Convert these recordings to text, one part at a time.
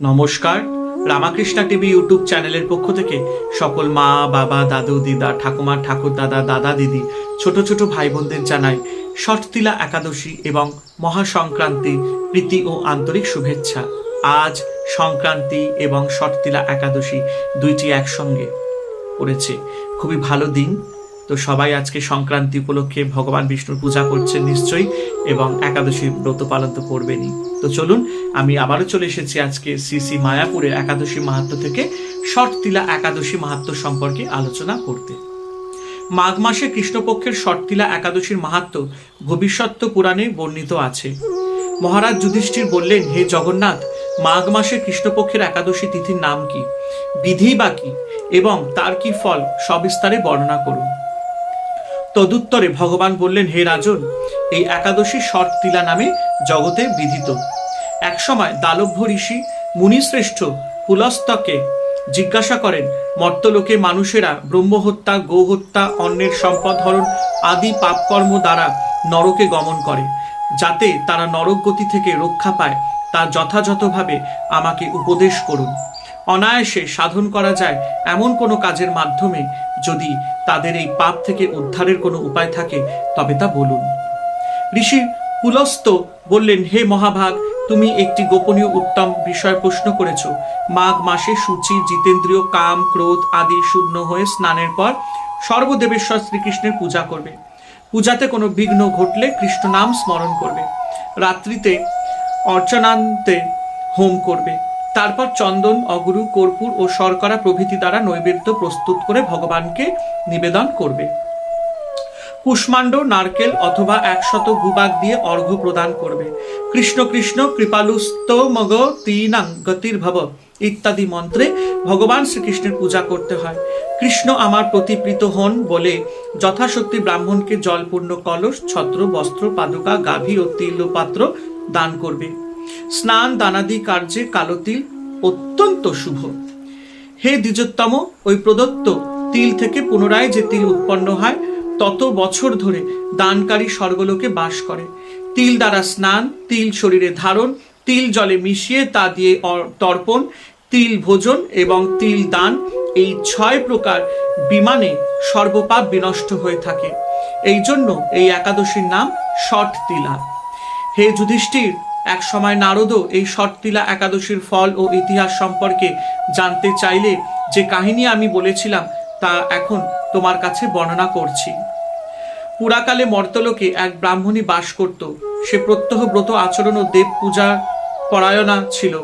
নমস্কার। Ramakrishna TV YouTube চ্যানেলের পক্ষ থেকে সকল মা, বাবা, দাদু, দিদা, ঠাকুমা, ঠাকুর দাদা দাদা, দিদি, ছোট ছোট ভাই বোনদের জানাই ষটতিলা একাদশী এবং মহাসংক্রান্তি প্রীতি ও আন্তরিক শুভেচ্ছা। আজ সংক্রান্তি এবং ষটতিলা একাদশী দুইটি একসঙ্গে পড়েছে। খুবই ভালো দিন। তো সবাই আজকে সংক্রান্তি উপলক্ষে ভগবান বিষ্ণুর পূজা করছেন নিশ্চয়ই, এবং একাদশী ব্রত পালন তো করবেনই। তো চলুন, আমি আবারও চলে এসেছি আজকে শ্রী শ্রী মায়াপুরের একাদশী মাহাত্ম থেকে ষটতিলা একাদশী মাহাত্ম সম্পর্কে আলোচনা করতে। মাঘ মাসে কৃষ্ণপক্ষের ষটতিলা একাদশীর মাহাত্ম ভবিষ্যৎ পুরাণে বর্ণিত আছে। মহারাজ যুধিষ্ঠির বললেন, হে জগন্নাথ, মাঘ মাসে কৃষ্ণপক্ষের একাদশী তিথির নাম কি? বিধি বা কি? এবং তার কি ফল? সবিস্তারে বর্ণনা করুন। তদুত্তরে ভগবান বললেন, হে রাজন, এই একাদশী শর্ত তিলা নামে জগতে বিধিত। একসময় দালভ্য ঋষি মুনিশ্রেষ্ঠ পুলস্তকে জিজ্ঞাসা করেন, মর্তলোকে মানুষেরা ব্রহ্মহত্যা, গোহত্যা অন্যের সম্পদ হরণ আদি পাপকর্ম দ্বারা নরকে গমন করে, যাতে তারা নরক গতি থেকে রক্ষা পায়। তা যথাযথভাবে আমাকে উপদেশ করুন। অনায়াসে সাধন করা যায় এমন কোনো কাজের মাধ্যমে যদি তাদের এই পাপ থেকে উদ্ধারের কোনো উপায় থাকে, তবে তা বলুন। ঋষি পুলস্ত বললেন, হে মহাভাগ, তুমি একটি গোপনীয় উত্তম বিষয় প্রশ্ন করেছ। মাঘ মাসে সূচি, জিতেন্দ্রীয়, কাম, ক্রোধ আদি শূন্য হয়ে স্নানের পর সর্বদেবেশ্বর শ্রীকৃষ্ণের পূজা করবে। পূজাতে কোনো বিঘ্ন ঘটলে কৃষ্ণ নাম স্মরণ করবে। রাত্রিতে অর্চনান্তে হোম করবে। তারপর চন্দন, অগুরু, কর্পূর ও শর্করা প্রভৃতি দ্বারা নৈবেদ্য প্রস্তুত করে ভগবানকে নিবেদন করবে। কুষ্মাণ্ড, নারকেল অথবা একশত গুবাক দিয়ে অর্ঘ্য প্রদান করবে। কৃষ্ণ কৃষ্ণ কৃপালুস্ত মগ তিনাং গতির্ভব ইত্যাদি মন্ত্রে ভগবান শ্রীকৃষ্ণের পূজা করতে হয়। কৃষ্ণ আমার প্রতিপ্রীত হন বলে যথাশক্তি ব্রাহ্মণকে জলপূর্ণ কলস, ছত্র, বস্ত্র, পাদুকা, গাভী ও তিল পাত্র দান করবে। স্নান দানাদি কার্যে কালো তিল অত্যন্ত শুভ। হে দ্বিজোত্তম, ওই প্রদত্ত তিল থেকে পুনরায় যে তিল উৎপন্ন হয়, তত বছর ধরে দানকারী স্বর্গলোকে বাস করে। তিল দ্বারা স্নান, তিল শরীরে ধারণ, তিল জলে মিশিয়ে তা দিয়ে তর্পণ, তিল ভোজন এবং তিল দান এই ছয় প্রকার বিমানে সর্বপাপ বিনষ্ট হয়ে থাকে। এই জন্য এই একাদশীর নাম ষট তিলা। হে যুধিষ্ঠির এক সময় নারদও এই শর্তিলা একাদশীর ফল ও ইতিহাস সম্পর্কে জানতে চাইলে যে কাহিনী আমি বলেছিলাম তা এখন তোমার কাছে বর্ণনা করছি। পুরাকালে মর্তলোকে এক ব্রাহ্মণী বাস করত। সে প্রত্যহ ব্রত আচরণ ও দেব পূজা পরায়ণা ছিল।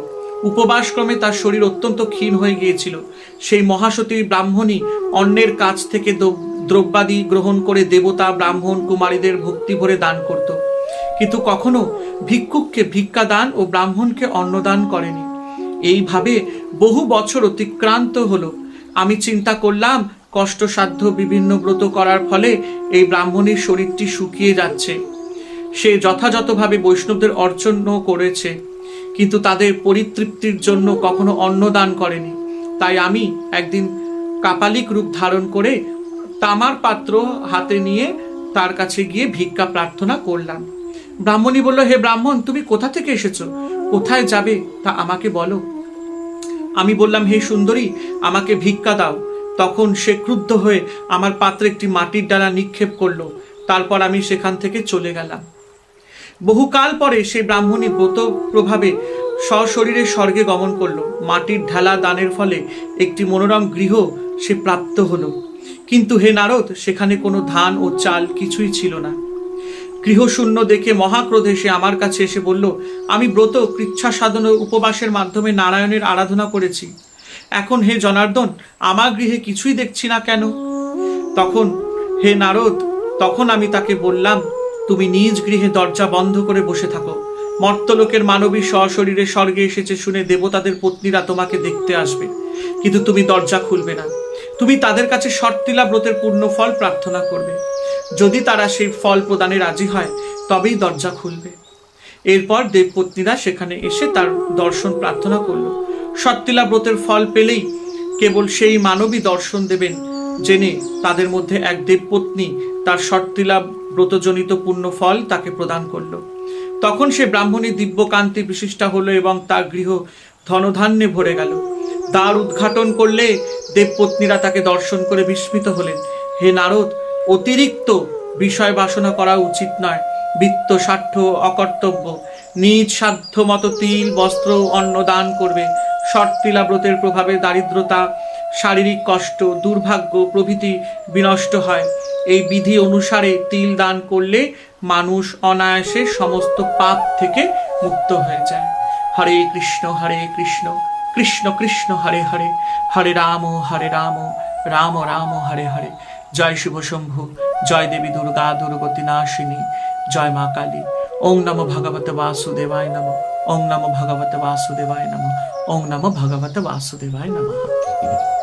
উপবাসক্রমে তার শরীর অত্যন্ত ক্ষীণ হয়ে গিয়েছিল। সেই মহাসতী ব্রাহ্মণী অন্যের কাছ থেকে দ্রব্যাদি গ্রহণ করে দেবতা, ব্রাহ্মণ, কুমারীদের ভক্তি ভরে দান করত। কিন্তু কখনো ভিক্ষুককে ভিক্ষা দান ও ব্রাহ্মণকে অন্নদান করেনি। এইভাবে বহু বছর অতিক্রান্ত হলো। আমি চিন্তা করলাম, কষ্টসাধ্য বিভিন্ন ব্রত করার ফলে এই ব্রাহ্মণের শরীরটি শুকিয়ে যাচ্ছে। সে যথাযথভাবে বৈষ্ণবদের অর্চন্য করেছে, কিন্তু তাদের পরিতৃপ্তির জন্য কখনো অন্নদান করেনি। তাই আমি একদিন কাপালিক রূপ ধারণ করে তামার পাত্র হাতে নিয়ে তার কাছে গিয়ে ভিক্ষা প্রার্থনা করলাম। ব্রাহ্মণী বলল, হে ব্রাহ্মণ, তুমি কোথা থেকে এসেছ? কোথায় যাবে? তা আমাকে বলো। আমি বললাম, হে সুন্দরী, আমাকে ভিক্ষা দাও। তখন সে ক্রুদ্ধ হয়ে আমার পাত্রে একটি মাটির ডালা নিক্ষেপ করল। তারপর আমি সেখান থেকে চলে গেলাম। বহুকাল পরে সেই ব্রাহ্মণী ব্রত প্রভাবে সশরীরে স্বর্গে গমন করল। মাটির ঢালা দানের ফলে একটি মনোরম গৃহ সে প্রাপ্ত হলো। কিন্তু হে নারদ, সেখানে কোনো ধান ও চাল কিছুই ছিল না। গৃহশূন্য দেখে মহাক্রোধে সে আমার কাছে এসে বলল, আমি ব্রত, কৃচ্ছা সাধন উপবাসের মাধ্যমে নারায়ণের আরাধনা করেছি। এখন হে জনার্দন, আমার গৃহে কিছুই দেখছি না কেন? তখন, হে নারদ, তখন আমি তাকে বললাম, তুমি নিজ গৃহে দরজা বন্ধ করে বসে থাকো। মর্তলোকের মানবী সশরীরে স্বর্গে এসেছে শুনে দেবতাদের পত্নীরা তোমাকে দেখতে আসবে। কিন্তু তুমি দরজা খুলবে না। তুমি তাদের কাছে শর্তিলা ব্রতের পূর্ণ ফল প্রার্থনা করবে। যদি তারা সেই ফল প্রদানে রাজি হয়, তবেই দরজা খুলবে। এরপর দেবপত্নীরা সেখানে এসে তার দর্শন প্রার্থনা করল। সত্তিলা ব্রতের ফল পেলেই কেবল সেই মানবী দর্শন দেবেন, জেনে তাদের মধ্যে এক দেবপত্নী তার সত্তিলা ব্রতজনিত পূর্ণ ফল তাকে প্রদান করল। তখন সে ব্রাহ্মণী দিব্যকান্তি বিশিষ্টা হলো এবং তার গৃহ ধনধান্যে ভরে গেল। দ্বার উদ্ঘাটন করলে দেবপত্নীরা তাকে দর্শন করে বিস্মিত হলেন। হে নারদ অতিরিক্ত বিষয় বাসনা করা উচিত নয়। বৃত্ত স্বার্থ অকর্তব্য। নিজ সাধ্য মতো তিল, বস্ত্র অন্ন দান করবে। শর্তিলা ব্রতের প্রভাবে দারিদ্রতা, শারীরিক কষ্ট, দুর্ভাগ্য, প্রভৃতি বিনষ্ট হয়। এই বিধি অনুসারে তিল দান করলে মানুষ অনায়াসে সমস্ত পাপ থেকে মুক্ত হয়ে যায়। হরে কৃষ্ণ হরে কৃষ্ণ কৃষ্ণ কৃষ্ণ, হরে হরে। হরে রাম হরে রাম রাম রাম, হরে হরে। জয় শিব শম্ভু, জয় দেবী দুর্গা দুর্গতি নাশিনী জয় মা কালী। ওং নম ভগবত বাসুদেবায় নম, ওং নম ভগবত বাসুদেবায় নম, ওং নম ভগবত বাসুদেবায় নমঃ।